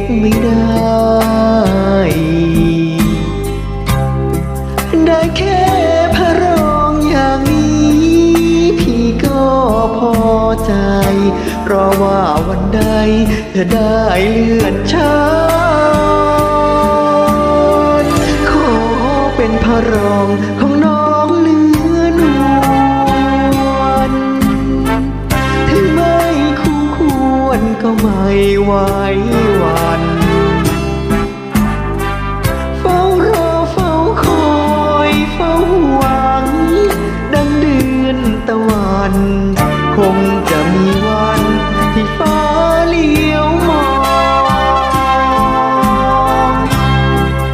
กไม่ได้ ได้แค่พระรองอย่างนี้ พี่ก็พอใจ เพราะว่าวันใดจะได้เลื่อนชั้นขอเป็นพระรองของน้อง ไหวหวันเฝ้ารอเฝ้าคอยเฝ้าหวัง ดังเดือนตะวัน คงจะมีวันที่ฟ้าเลี้ยวมอง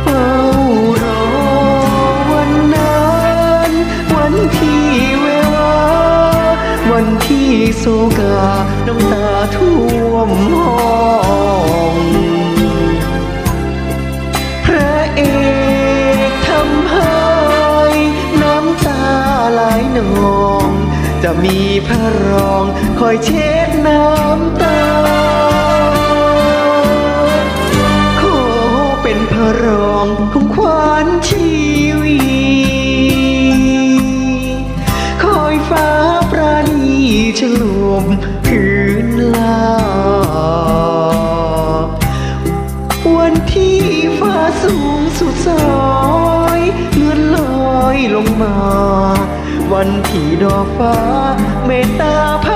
เฝ้ารอวันนั้นวันที่เววาวันที่โศกาน้ำตาท่วมห้อง จะมีพระรองคอยเช็ดน้ำตา ขอเป็นพระรองของขวัญชีวีคอยฟ้าปราณีฉลมคื นที่ดอกฟ้าเมตตาพ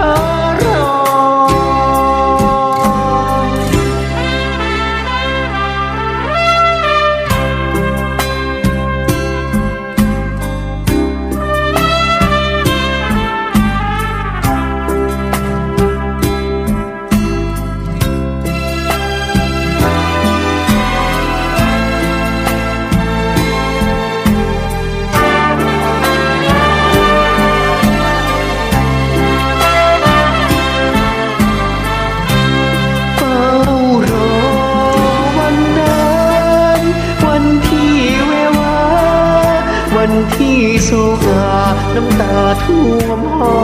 วันที่โศกาน้ำตาท่วมห้อ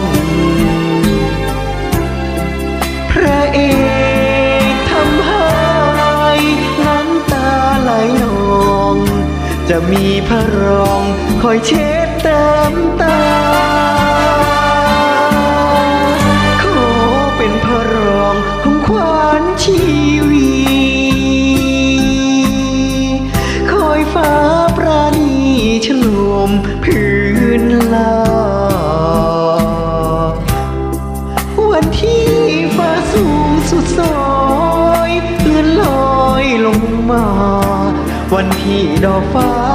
งพระเอกทำให้น้ำตาไหลนอง จะมีพระรองคอยเช็ดเติมตา วันที่ดอกฟ้า